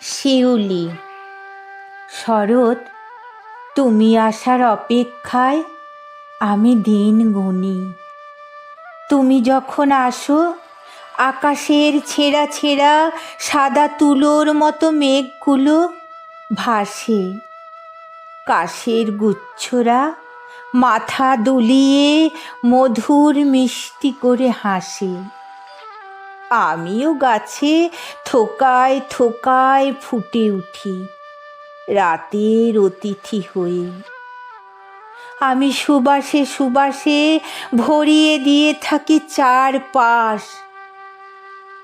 শিউলি। শরৎ, তুমি আসার অপেক্ষায় আমি দিন গুনি। তুমি যখন আসো, আকাশের ছেঁড়া ছেঁড়া সাদা তুলোর মতো মেঘগুলো ভাসে। কাশের গুচ্ছরা মাথা দুলিয়ে মধুর মিষ্টি করে হাসে। আমিও গাছে থোকায় থোকায় ফুটে উঠি। রাতের অতিথি হয়ে আমি সুবাসে সুবাসে ভরিয়ে দিয়ে থাকি চার পাশ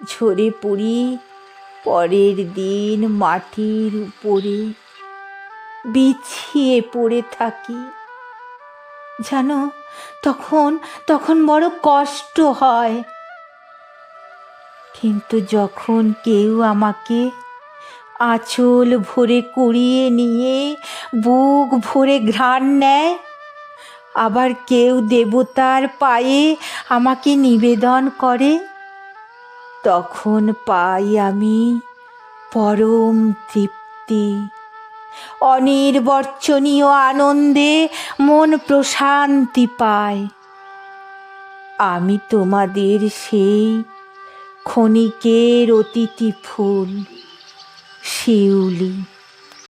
ঝরে পড়ি পরের দিন মাটির উপরে। বিছিয়ে পড়ে থাকি। জানো, তখন তখন বড় কষ্ট হয়। কিন্তু যখন কেউ আমাকে আঁচল ভরে কুড়িয়ে নিয়ে বুক ভরে ঘ্রাণ নেয়, আবার কেউ দেবতার পায়ে আমাকে নিবেদন করে, তখন পাই আমি পরম তৃপ্তি। অনির্বচনীয় আনন্দে মন প্রশান্তি পায়। আমি তোমাদের সেই ক্ষণিকের অতিথি ফুল শিউলি।